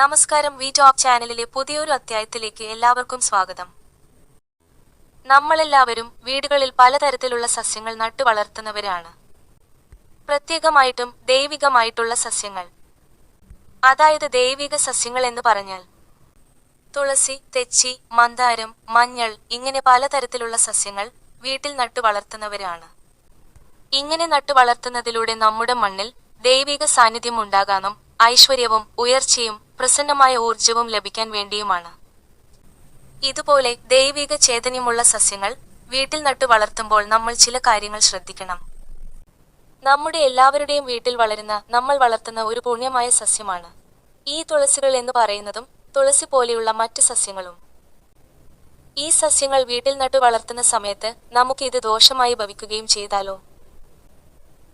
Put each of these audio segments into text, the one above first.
നമസ്കാരം V top ചാനലിലെ പുതിയൊരു അധ്യായത്തിലേക്ക് എല്ലാവർക്കും സ്വാഗതം. നമ്മളെല്ലാവരും വീടുകളിൽ പലതരത്തിലുള്ള സസ്യങ്ങൾ നട്ടു വളർത്തുന്നവരാണ്. പ്രത്യേകമായിട്ടും ദൈവികമായിട്ടുള്ള സസ്യങ്ങൾ. അതായത് ദൈവിക സസ്യങ്ങൾ എന്ന് പറഞ്ഞാൽ തുളസി തെച്ചി മന്ദാരം മഞ്ഞൾ ഇങ്ങനെ പലതരത്തിലുള്ള സസ്യങ്ങൾ വീട്ടിൽ നട്ടു വളർത്തുന്നവരാണ്. ഇങ്ങനെ നട്ടു വളർത്തുന്നതിലൂടെ നമ്മുടെ മണ്ണിൽ ദൈവിക സാന്നിധ്യം ഉണ്ടാകാനും ഐശ്വര്യവും ഉയർച്ചയും പ്രസന്നമായ ഊർജവും ലഭിക്കാൻ വേണ്ടിയുമാണ്. ഇതുപോലെ ദൈവിക ചേതന്യമുള്ള സസ്യങ്ങൾ വീട്ടിൽ നട്ടു വളർത്തുമ്പോൾ നമ്മൾ ചില കാര്യങ്ങൾ ശ്രദ്ധിക്കണം. നമ്മുടെ എല്ലാവരുടെയും വീട്ടിൽ വളരുന്ന നമ്മൾ വളർത്തുന്ന ഒരു പുണ്യമായ സസ്യമാണ്. ഈ തുളസികൾ എന്ന് പറയുന്നതും തുളസി പോലെയുള്ള മറ്റ് സസ്യങ്ങളും. ഈ സസ്യങ്ങൾ വീട്ടിൽ നട്ടു വളർത്തുന്ന സമയത്ത് നമുക്ക് ഇത് ദോഷമായി ഭവിക്കുകയും ചെയ്താലോ?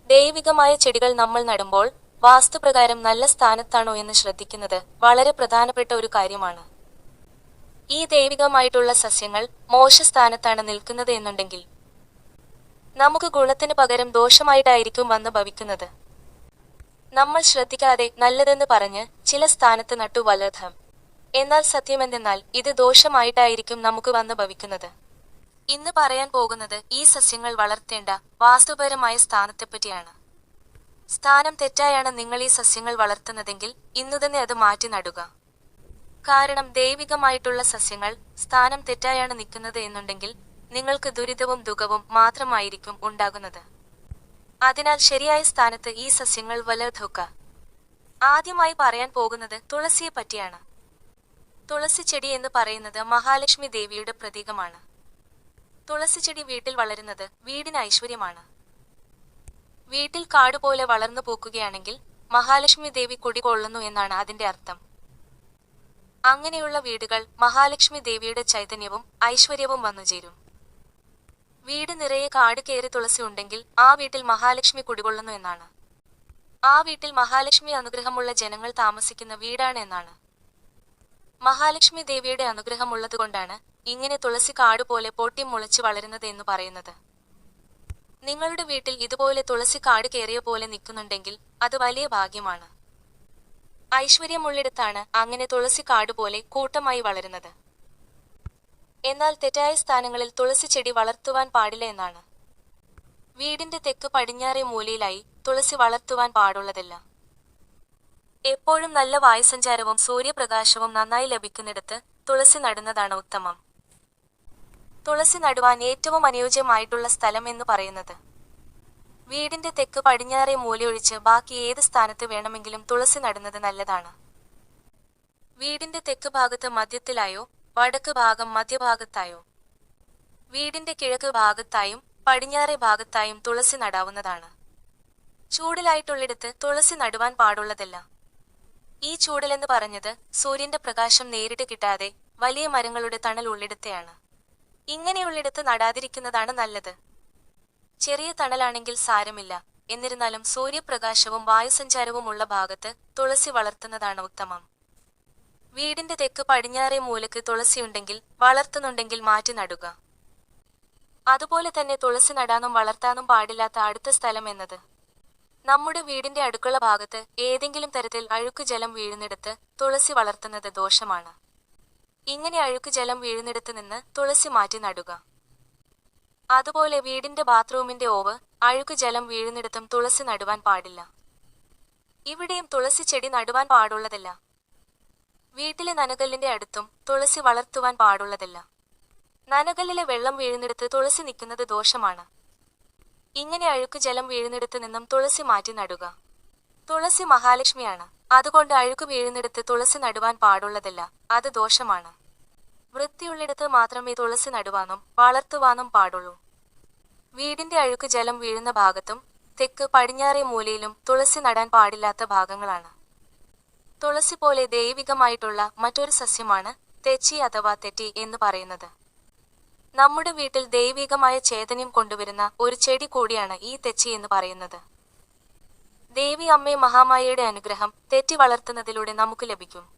ദൈവികമായ ചെടികൾ നമ്മൾ നടുമ്പോൾ വാസ്തുപ്രകാരം നല്ല സ്ഥാനത്താണോ എന്ന് ശ്രദ്ധിക്കുന്നത് വളരെ പ്രധാനപ്പെട്ട ഒരു കാര്യമാണ്. ഈ ദൈവികമായിട്ടുള്ള സസ്യങ്ങൾ മോശ സ്ഥാനത്താണ് നിൽക്കുന്നത് എന്നുണ്ടെങ്കിൽ നമുക്ക് ഗുണത്തിന് പകരം ദോഷമായിട്ടായിരിക്കും വന്ന് ഭവിക്കുന്നത്. നമ്മൾ ശ്രദ്ധിക്കാതെ നല്ലതെന്ന് പറഞ്ഞ് ചില സ്ഥാനത്ത് നട്ടു വലധം എന്നാൽ സത്യമെന്തെന്നാൽ ഇത് ദോഷമായിട്ടായിരിക്കും നമുക്ക് വന്ന് ഭവിക്കുന്നത്. ഇന്ന് പറയാൻ പോകുന്നത് ഈ സസ്യങ്ങൾ വളർത്തേണ്ട വാസ്തുപരമായ സ്ഥാനത്തെപ്പറ്റിയാണ്. സ്ഥാനം തെറ്റായാണ് നിങ്ങൾ ഈ സസ്യങ്ങൾ വളർത്തുന്നതെങ്കിൽ ഇന്നു തന്നെ അത് മാറ്റി നടുക. കാരണം ദൈവികമായിട്ടുള്ള സസ്യങ്ങൾ സ്ഥാനം തെറ്റായാണ് നിൽക്കുന്നത് എന്നുണ്ടെങ്കിൽ നിങ്ങൾക്ക് ദുരിതവും ദുഃഖവും മാത്രമായിരിക്കും ഉണ്ടാകുന്നത്. അതിനാൽ ശരിയായ സ്ഥാനത്ത് ഈ സസ്യങ്ങൾ വലധുക ആദ്യമായി പറയാൻ പോകുന്നത് തുളസിയെ പറ്റിയാണ്. തുളസി ചെടി എന്ന് പറയുന്നത് മഹാലക്ഷ്മി ദേവിയുടെ പ്രതീകമാണ്. തുളസി ചെടി വീട്ടിൽ വളരുന്നത് വീടിന് ഐശ്വര്യമാണ്. വീട്ടിൽ കാടുപോലെ വളർന്നു പോക്കുകയാണെങ്കിൽ മഹാലക്ഷ്മി ദേവി കുടികൊള്ളുന്നു എന്നാണ് അതിന്റെ അർത്ഥം. അങ്ങനെയുള്ള വീടുകൾ മഹാലക്ഷ്മി ദേവിയുടെ ചൈതന്യവും ഐശ്വര്യവും വന്നുചേരും വീട് നിറയെ കാട് കയറി തുളസി ഉണ്ടെങ്കിൽ ആ വീട്ടിൽ മഹാലക്ഷ്മി കുടികൊള്ളുന്നു എന്നാണ്. ആ വീട്ടിൽ മഹാലക്ഷ്മി അനുഗ്രഹമുള്ള ജനങ്ങൾ താമസിക്കുന്ന വീടാണ് എന്നാണ്. മഹാലക്ഷ്മി ദേവിയുടെ അനുഗ്രഹമുള്ളതുകൊണ്ടാണ് ഇങ്ങനെ തുളസി കാട് പോലെ പൊട്ടി മുളച്ചു വളരുന്നത് എന്ന് പറയുന്നത്. നിങ്ങളുടെ വീട്ടിൽ ഇതുപോലെ തുളസി കാട് കയറിയ പോലെ നിൽക്കുന്നുണ്ടെങ്കിൽ അത് വലിയ ഭാഗ്യമാണ്. ഐശ്വര്യമുള്ളിടത്താണ് അങ്ങനെ തുളസി കാട് പോലെ കൂട്ടമായി വളരുന്നത്. എന്നാൽ തെറ്റായ സ്ഥാനങ്ങളിൽ തുളസി ചെടി വളർത്തുവാൻ പാടില്ല എന്നാണ്. വീടിന്റെ തെക്ക് പടിഞ്ഞാറേ മൂലയിലായി തുളസി വളർത്തുവാൻ പാടുള്ളതല്ല. എപ്പോഴും നല്ല വായുസഞ്ചാരവും സൂര്യപ്രകാശവും നന്നായി ലഭിക്കുന്നിടത്ത് തുളസി നടുന്നതാണ് ഉത്തമം. തുളസി നടുവാൻ ഏറ്റവും അനുയോജ്യമായിട്ടുള്ള സ്ഥലം എന്ന് പറയുന്നത്. വീടിന്റെ തെക്ക് പടിഞ്ഞാറെ മൂലയൊഴിച്ച് ബാക്കി ഏത് സ്ഥാനത്ത് വേണമെങ്കിലും തുളസി നടുന്നത് നല്ലതാണ്. വീടിന്റെ തെക്ക് ഭാഗത്ത് മധ്യത്തിലായോ വടക്ക് ഭാഗം മധ്യഭാഗത്തായോ? വീടിന്റെ കിഴക്ക് ഭാഗത്തായും പടിഞ്ഞാറെ ഭാഗത്തായും തുളസി നടാവുന്നതാണ്. ചൂടിലായിട്ടുള്ളിടത്ത് തുളസി നടുവാൻ പാടുള്ളതല്ല. ഈ ചൂടലെന്ന് പറഞ്ഞത് സൂര്യന്റെ പ്രകാശം നേരിട്ട് കിട്ടാതെ വലിയ മരങ്ങളുടെ തണൽ ഉള്ളിടത്തെയാണ്. ഇങ്ങനെയുള്ളിടത്ത് നടാതിരിക്കുന്നതാണ് നല്ലത്. ചെറിയ തണലാണെങ്കിൽ സാരമില്ല. എന്നിരുന്നാലും സൂര്യപ്രകാശവും വായുസഞ്ചാരവും ഉള്ള ഭാഗത്ത് തുളസി വളർത്തുന്നതാണ് ഉത്തമം. വീടിന്റെ തെക്ക് പടിഞ്ഞാറേ മൂലക്ക് തുളസിയുണ്ടെങ്കിൽ വളർത്തുന്നുണ്ടെങ്കിൽ മാറ്റി നടുക. അതുപോലെ തന്നെ തുളസി നടാനും വളർത്താനും പാടില്ലാത്ത അടുത്ത സ്ഥലം എന്നത്. നമ്മുടെ വീടിന്റെ അടുക്കള ഭാഗത്ത് ഏതെങ്കിലും തരത്തിൽ അഴുക്ക് ജലം വീഴുന്നിടത്ത് തുളസി വളർത്തുന്നത് ദോഷമാണ്. ഇങ്ങനെ അഴുക്ക് ജലം വീഴുന്നിടത്ത് നിന്ന് തുളസി മാറ്റി നടുക. അതുപോലെ വീടിന്റെ ബാത്റൂമിന്റെ ഓവ് അഴുക്ക് ജലം വീഴുന്നിടത്തും തുളസി നടുവാൻ പാടില്ല. ഇവിടെയും തുളസി ചെടി നടുവാൻ പാടുള്ളതല്ല. വീട്ടിലെ നനകല്ലിന്റെ അടുത്തും തുളസി വളർത്തുവാൻ പാടുള്ളതല്ല. നനകല്ലിലെ വെള്ളം വീഴുന്നിടത്ത് തുളസി നിൽക്കുന്നത് ദോഷമാണ്. ഇങ്ങനെ അഴുക്ക് ജലം വീഴുന്നിടത്ത് നിന്നും തുളസി മാറ്റി നടുക. തുളസി മഹാലക്ഷ്മിയാണ്. അതുകൊണ്ട് അഴുക്ക് വീഴുന്നിടത്ത് തുളസി നടുവാൻ പാടുള്ളതല്ല. അത് ദോഷമാണ്. വൃത്തിയുള്ളിടത്ത് മാത്രമേ തുളസി നടുവാനും വളർത്തുവാനും പാടുള്ളൂ. വീടിന്റെ അഴുക്ക് ജലം വീഴുന്ന ഭാഗത്തും തെക്ക് പടിഞ്ഞാറേ മൂലയിലും തുളസി നടാൻ പാടില്ലാത്ത ഭാഗങ്ങളാണ്. തുളസി പോലെ ദൈവികമായിട്ടുള്ള മറ്റൊരു സസ്യമാണ് തെച്ചി അഥവാ തെറ്റി എന്ന് പറയുന്നത്. നമ്മുടെ വീട്ടിൽ ദൈവികമായ ചേതന്യം കൊണ്ടുവരുന്ന ഒരു ചെടി കൂടിയാണ് ഈ തെച്ചി എന്ന് പറയുന്നത്. ദേവി അമ്മേ മഹാമായയുടെ അനുഗ്രഹം തെറ്റി വളർത്തുന്നതിലൂടെ നമുക്ക് ലഭിക്കും.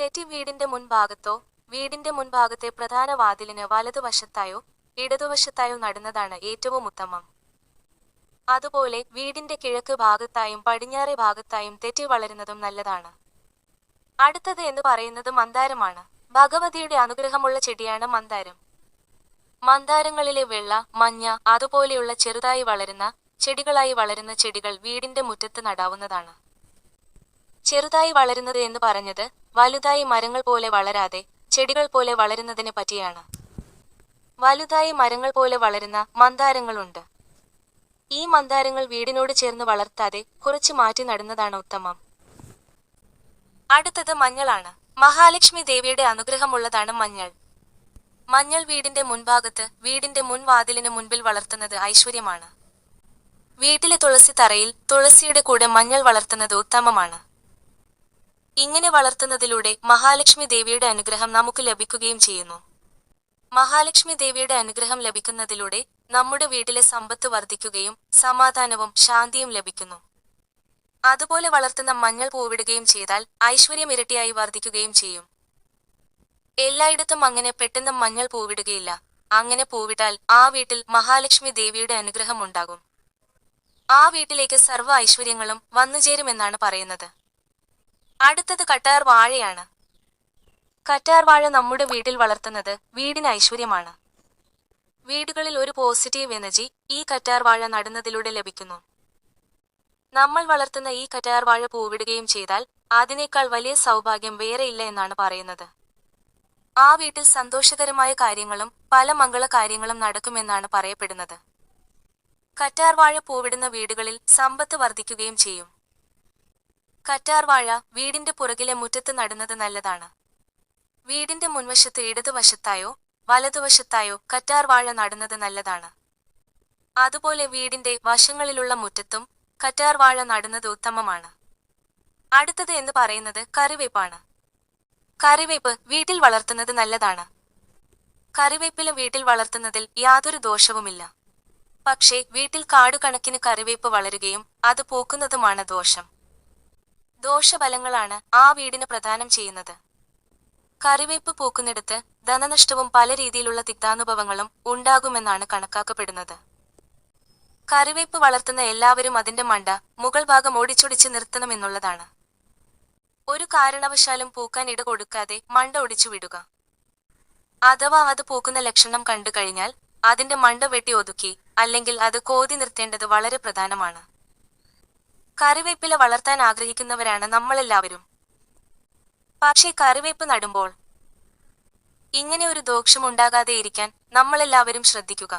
തെറ്റി വീടിന്റെ മുൻഭാഗത്തോ വീടിന്റെ മുൻഭാഗത്തെ പ്രധാന വാതിലിന് വലതുവശത്തായോ ഇടതുവശത്തായോ നടുന്നതാണ് ഏറ്റവും ഉത്തമം. അതുപോലെ വീടിന്റെ കിഴക്ക് ഭാഗത്തായും പടിഞ്ഞാറെ ഭാഗത്തായും തെറ്റി വളരുന്നതും നല്ലതാണ്. അടുത്തത് എന്ന് പറയുന്നത് മന്ദാരമാണ്. ഭഗവതിയുടെ അനുഗ്രഹമുള്ള ചെടിയാണ് മന്ദാരം. മന്ദാരങ്ങളിലെ വെള്ള മഞ്ഞ അതുപോലെയുള്ള ചെറുതായി വളരുന്ന ചെടികളായി വളരുന്ന ചെടികൾ വീടിന്റെ മുറ്റത്ത് നടാവുന്നതാണ്. ചെറുതായി വളരുന്നത് എന്ന് പറഞ്ഞത് വലുതായി മരങ്ങൾ പോലെ വളരാതെ ചെടികൾ പോലെ വളരുന്നതിനെ പറ്റിയാണ്. വലുതായി മരങ്ങൾ പോലെ വളരുന്ന മന്ദാരങ്ങളുണ്ട്. ഈ മന്ദാരങ്ങൾ വീടിനോട് ചേർന്ന് വളർത്താതെ കുറച്ച് മാറ്റി നടുന്നതാണ് ഉത്തമം. അടുത്തത് മഞ്ഞളാണ്. മഹാലക്ഷ്മി ദേവിയുടെ അനുഗ്രഹമുള്ളതാണ് മഞ്ഞൾ. മഞ്ഞൾ വീടിന്റെ മുൻഭാഗത്ത് വീടിന്റെ മുൻവാതിലിന് മുൻപിൽ വളർത്തുന്നത് ഐശ്വര്യമാണ്. വീട്ടിലെ തുളസി തറയിൽ തുളസിയുടെ കൂടെ മഞ്ഞൾ വളർത്തുന്നത് ഉത്തമമാണ്. ഇങ്ങനെ വളർത്തുന്നതിലൂടെ മഹാലക്ഷ്മി ദേവിയുടെ അനുഗ്രഹം നമുക്ക് ലഭിക്കുകയും ചെയ്യുന്നു. മഹാലക്ഷ്മി ദേവിയുടെ അനുഗ്രഹം ലഭിക്കുന്നതിലൂടെ നമ്മുടെ വീട്ടിലെ സമ്പത്ത് വർദ്ധിക്കുകയും സമാധാനവും ശാന്തിയും ലഭിക്കുന്നു. അതുപോലെ വളർത്തുന്ന മഞ്ഞൾ പൂവിടുകയും ചെയ്താൽ ഐശ്വര്യം ഇരട്ടിയായി വർദ്ധിക്കുകയും ചെയ്യും. എല്ലായിടത്തും അങ്ങനെ പെട്ടെന്ന് മഞ്ഞൾ പൂവിടുകയില്ല. അങ്ങനെ പൂവിട്ടാൽ ആ വീട്ടിൽ മഹാലക്ഷ്മി ദേവിയുടെ അനുഗ്രഹം ഉണ്ടാകും. ആ വീട്ടിലേക്ക് സർവ ഐശ്വര്യങ്ങളും വന്നുചേരുമെന്നാണ് പറയുന്നത്. അടുത്തത് കട്ടാർ വാഴയാണ്. കറ്റാർ വാഴ നമ്മുടെ വീട്ടിൽ വളർത്തുന്നത് വീടിന് ഐശ്വര്യമാണ്. വീടുകളിൽ ഒരു പോസിറ്റീവ് എനർജി ഈ കറ്റാർ വാഴ നടുന്നതിലൂടെ ലഭിക്കുന്നു. നമ്മൾ വളർത്തുന്ന ഈ കറ്റാർ വാഴ പൂവിടുകയും ചെയ്താൽ അതിനേക്കാൾ വലിയ സൗഭാഗ്യം വേറെയില്ല എന്നാണ് പറയുന്നത്. ആ വീട്ടിൽ സന്തോഷകരമായ കാര്യങ്ങളും പല മംഗള കാര്യങ്ങളും നടക്കുമെന്നാണ് പറയപ്പെടുന്നത്. കറ്റാർ വാഴ പൂവിടുന്ന വീടുകളിൽ സമ്പത്ത് വർദ്ധിക്കുകയും ചെയ്യും. കറ്റാർ വാഴ വീടിന്റെ പുറകിലെ മുറ്റത്ത് നടുന്നത് നല്ലതാണ്. വീടിന്റെ മുൻവശത്ത് ഇടതുവശത്തായോ വലതുവശത്തായോ കറ്റാർ വാഴ നടുന്നത് നല്ലതാണ്. അതുപോലെ വീടിന്റെ വശങ്ങളിലുള്ള മുറ്റത്തും കറ്റാർ വാഴ നടുന്നത് ഉത്തമമാണ്. അടുത്തത് എന്ന് പറയുന്നത് കറിവേപ്പാണ്. കറിവേപ്പ് വീട്ടിൽ വളർത്തുന്നത് നല്ലതാണ്. കറിവേപ്പില വീട്ടിൽ വളർത്തുന്നതിൽ യാതൊരു ദോഷവുമില്ല. പക്ഷേ വീട്ടിൽ കാടുകണക്കിന് കറിവേപ്പ് വളരുകയും അത് പൂക്കുന്നതുമാണ് ദോഷം. ദോഷഫലങ്ങളാണ് ആ വീടിന് പ്രദാനം ചെയ്യുന്നത്. കറിവേപ്പ് പൂക്കുന്നിടത്ത് ധനനഷ്ടവും പല രീതിയിലുള്ള തിക്താനുഭവങ്ങളും ഉണ്ടാകുമെന്നാണ് കണക്കാക്കപ്പെടുന്നത്. കറിവേപ്പ് വളർത്തുന്ന എല്ലാവരും അതിന്റെ മണ്ട മുകൾ ഭാഗം ഓടിച്ചൊടിച്ച് നിർത്തണമെന്നുള്ളതാണ് ഒരു കാരണവശാലും പൂക്കാൻ ഇട കൊടുക്കാതെ മണ്ട ഒടിച്ചു വിടുക. അഥവാ അത് പൂക്കുന്ന ലക്ഷണം കണ്ടു കഴിഞ്ഞാൽ അതിന്റെ മണ്ട വെട്ടി ഒതുക്കി അല്ലെങ്കിൽ അത് കോതി നിർത്തേണ്ടത് വളരെ പ്രധാനമാണ്. കറിവേപ്പില വളർത്താൻ ആഗ്രഹിക്കുന്നവരാണ് നമ്മളെല്ലാവരും. പക്ഷേ കറിവേപ്പ് നടുമ്പോൾ ഇങ്ങനെ ഒരു ദോഷം ഉണ്ടാകാതെ ഇരിക്കാൻ നമ്മളെല്ലാവരും ശ്രദ്ധിക്കുക.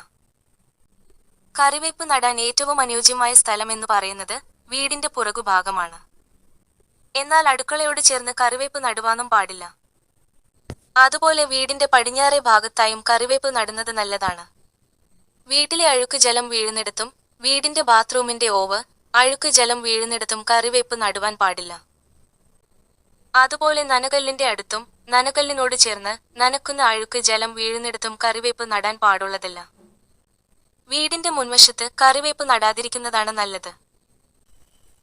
കറിവേപ്പ് നടാൻ ഏറ്റവും അനുയോജ്യമായ സ്ഥലം എന്ന് പറയുന്നത് വീടിന്റെ പുറകുഭാഗമാണ് എന്നാൽ അടുക്കളയോട് ചേർന്ന് കറിവേപ്പ് നടുവാനും പാടില്ല. അതുപോലെ വീടിന്റെ പടിഞ്ഞാറേ ഭാഗത്തായും കറിവേപ്പ് നടുന്നത് നല്ലതാണ്. വീട്ടിലെ അഴുക്ക് ജലം വീഴുന്നിടത്തും വീടിന്റെ ബാത്റൂമിന്റെ ഓവ് അഴുക്ക് ജലം വീഴുന്നിടത്തും കറിവേപ്പ് നടുവാൻ പാടില്ല. അതുപോലെ നനകല്ലിന്റെ അടുത്തും നനകല്ലിനോട് ചേർന്ന് നനക്കുന്ന അഴുക്ക് ജലം വീഴുന്നിടത്തും കറിവേപ്പ് നടാൻ പാടുള്ളതല്ല. വീടിന്റെ മുൻവശത്ത് കറിവേപ്പ് നടാതിരിക്കുന്നതാണ് നല്ലത്.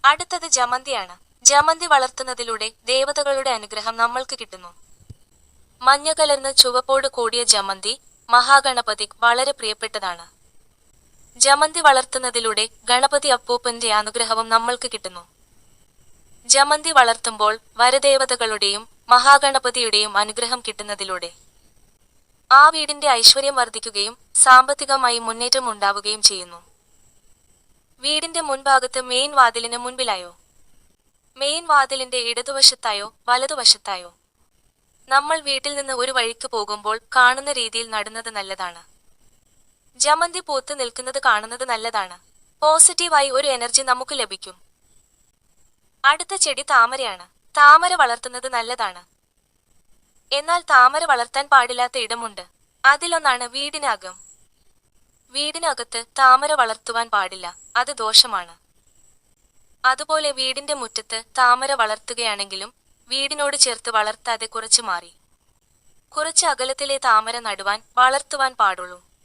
അടുത്തത് ജമന്തിയാണ്. ജമന്തി വളർത്തുന്നതിലൂടെ ദേവതകളുടെ അനുഗ്രഹം നമ്മൾക്ക് കിട്ടുന്നു. മഞ്ഞ കലർന്ന ചുവപ്പോട് കൂടിയ ജമന്തി മഹാഗണപതി വളരെ പ്രിയപ്പെട്ടതാണ്. ജമന്തി വളർത്തുന്നതിലൂടെ ഗണപതി അപ്പൂപ്പന്റെ അനുഗ്രഹവും നമ്മൾക്ക് കിട്ടുന്നു. ജമന്തി വളർത്തുമ്പോൾ വരദേവതകളുടെയും മഹാഗണപതിയുടെയും അനുഗ്രഹം കിട്ടുന്നതിലൂടെ ആ വീടിന്റെ ഐശ്വര്യം വർദ്ധിക്കുകയും സാമ്പത്തികമായി മുന്നേറ്റം ഉണ്ടാവുകയും ചെയ്യുന്നു. വീടിന്റെ മുൻഭാഗത്ത് മെയിൻ വാതിലിന് മുൻപിലായോ? മെയിൻ വാതിലിന്റെ ഇടതുവശത്തായോ? വലതുവശത്തായോ? നമ്മൾ വീട്ടിൽ നിന്ന് ഒരു വഴിക്ക് പോകുമ്പോൾ കാണുന്ന രീതിയിൽ നടുന്നത് നല്ലതാണ്. ജമന്തി പൂത്ത് നിൽക്കുന്നത് കാണുന്നത് നല്ലതാണ്. പോസിറ്റീവായി ഒരു എനർജി നമുക്ക് ലഭിക്കും. അടുത്ത ചെടി താമരയാണ്. താമര വളർത്തുന്നത് നല്ലതാണ്. എന്നാൽ താമര വളർത്താൻ പാടില്ലാത്ത ഇടമുണ്ട്. അതിലൊന്നാണ് വീടിനകം. വീടിനകത്ത് താമര വളർത്തുവാൻ പാടില്ല. അത് ദോഷമാണ്. അതുപോലെ വീടിന്റെ മുറ്റത്ത് താമര വളർത്തുകയാണെങ്കിലും വീടിനോട് ചേർത്ത് വളർത്താതെ കുറച്ച് മാറി. കുറച്ച് അകലത്തിലെ താമര നടുവാൻ വളർത്തുവാൻ പാടുള്ളൂ.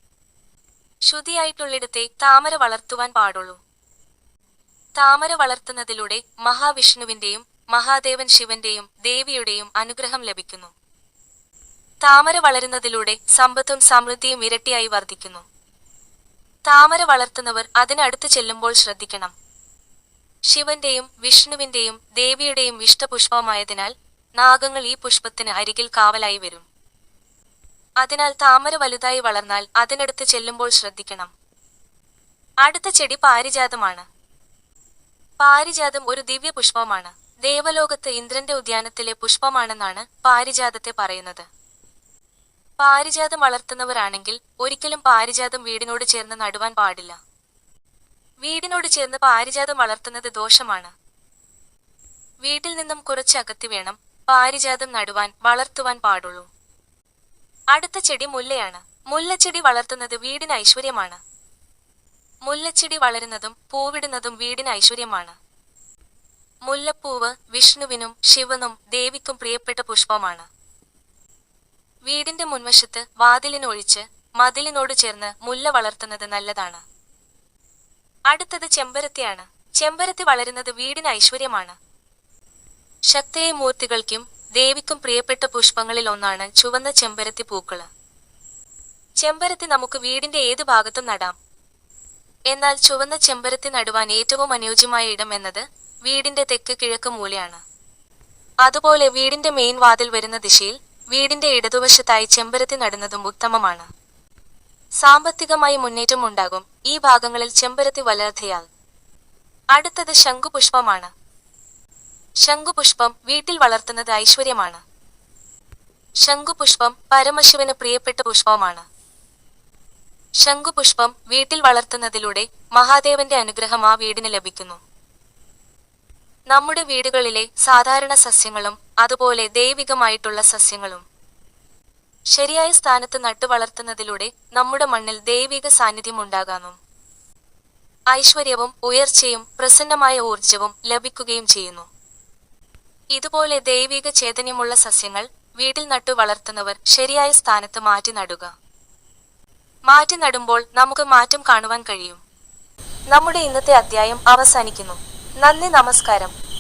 ശുദ്ധിയായിട്ടുള്ളിടത്തെ താമര വളർത്തുവാൻ പാടുള്ളൂ. താമര വളർത്തുന്നതിലൂടെ മഹാവിഷ്ണുവിന്റെയും മഹാദേവൻ ശിവന്റെയും ദേവിയുടെയും അനുഗ്രഹം ലഭിക്കുന്നു. താമര വളരുന്നതിലൂടെ സമ്പത്തും സമൃദ്ധിയും ഇരട്ടിയായി വർദ്ധിക്കുന്നു. താമര വളർത്തുന്നവർ അതിനടുത്ത് ചെല്ലുമ്പോൾ ശ്രദ്ധിക്കണം. ശിവന്റെയും വിഷ്ണുവിന്റെയും ദേവിയുടെയും ഇഷ്ടപുഷ്പമായതിനാൽ നാഗങ്ങൾ ഈ പുഷ്പത്തിന് അരികിൽ കാവലായി വരും. അതിനാൽ താമര വലുതായി വളർന്നാൽ അതിനടുത്ത് ചെല്ലുമ്പോൾ ശ്രദ്ധിക്കണം. അടുത്ത ചെടി പാരിജാതമാണ്. പാരിജാതം ഒരു ദിവ്യ പുഷ്പമാണ് ദേവലോകത്ത് ഇന്ദ്രന്റെ ഉദ്യാനത്തിലെ പുഷ്പമാണെന്നാണ് പാരിജാതത്തെ പറയുന്നത്. പാരിജാതം വളർത്തുന്നവരാണെങ്കിൽ ഒരിക്കലും പാരിജാതം വീടിനോട് ചേർന്ന് നടുവാൻ പാടില്ല. വീടിനോട് ചേർന്ന് പാരിജാതം വളർത്തുന്നത് ദോഷമാണ്. വീട്ടിൽ നിന്നും കുറച്ച് അകത്തി വേണം പാരിജാതം നടുവാൻ വളർത്തുവാൻ പാടുള്ളൂ. അടുത്ത ചെടി മുല്ലയാണ്. മുല്ലച്ചെടി വളർത്തുന്നത് വീടിന് ഐശ്വര്യമാണ്. മുല്ലച്ചെടി വളരുന്നതും പൂവിടുന്നതും വീടിന് ഐശ്വര്യമാണ്. മുല്ലപ്പൂവ് വിഷ്ണുവിനും ശിവനും ദേവിക്കും പ്രിയപ്പെട്ട പുഷ്പമാണ്. വീടിന്റെ മുൻവശത്ത് വാതിലിനൊഴിച്ച് മതിലിനോട് ചേർന്ന് മുല്ല വളർത്തുന്നത് നല്ലതാണ്. അടുത്തത് ചെമ്പരത്തിയാണ്. ചെമ്പരത്തി വളരുന്നത് വീടിന് ഐശ്വര്യമാണ്. ശക്തയെ മൂർത്തികൾക്കും ദേവിക്കും പ്രിയപ്പെട്ട പുഷ്പങ്ങളിൽ ഒന്നാണ് ചുവന്ന ചെമ്പരത്തി പൂക്കൾ. ചെമ്പരത്തി നമുക്ക് വീടിന്റെ ഏത് ഭാഗത്തും നടാം. എന്നാൽ ചുവന്ന ചെമ്പരത്തി നടുവാൻ ഏറ്റവും അനുയോജ്യമായ ഇടം എന്നത് വീടിന്റെ തെക്ക് കിഴക്ക് മൂലയാണ്. അതുപോലെ വീടിന്റെ മെയിൻ വാതിൽ വരുന്ന ദിശയിൽ വീടിന്റെ ഇടതുവശത്തായി ചെമ്പരത്തി നടുന്നതും ഉത്തമമാണ്. സാമ്പത്തികമായി മുന്നേറ്റം ഉണ്ടാകും ഈ ഭാഗങ്ങളിൽ ചെമ്പരത്തി വളർത്തിയാൽ അടുത്തത് ശംഖുപുഷ്പമാണ്. ശംഖുപുഷ്പം വീട്ടിൽ വളർത്തുന്നത് ഐശ്വര്യമാണ്. ശംഖുപുഷ്പം പരമശിവന് പ്രിയപ്പെട്ട പുഷ്പമാണ്. ശംഖുപുഷ്പം വീട്ടിൽ വളർത്തുന്നതിലൂടെ മഹാദേവന്റെ അനുഗ്രഹം ആ വീടിന് ലഭിക്കുന്നു. നമ്മുടെ വീടുകളിലെ സാധാരണ സസ്യങ്ങളും അതുപോലെ ദൈവികമായിട്ടുള്ള സസ്യങ്ങളും ശരിയായ സ്ഥാനത്ത് നട്ടു വളർത്തുന്നതിലൂടെ നമ്മുടെ മണ്ണിൽ ദൈവിക സാന്നിധ്യം ഉണ്ടാകാനും ഐശ്വര്യവും ഉയർച്ചയും പ്രസന്നമായ ഊർജവും ലഭിക്കുകയും ചെയ്യുന്നു. ഇതുപോലെ ദൈവിക ചേതന്യമുള്ള സസ്യങ്ങൾ വീട്ടിൽ നട്ടു വളർത്തുന്നവർ ശരിയായ സ്ഥാനത്ത് മാറ്റി നടുക. മാറ്റി നടുമ്പോൾ നമുക്ക് മാറ്റം കാണുവാൻ കഴിയും. നമ്മുടെ ഇന്നത്തെ അധ്യായം അവസാനിക്കുന്നു. നന്ദി നമസ്കാരം.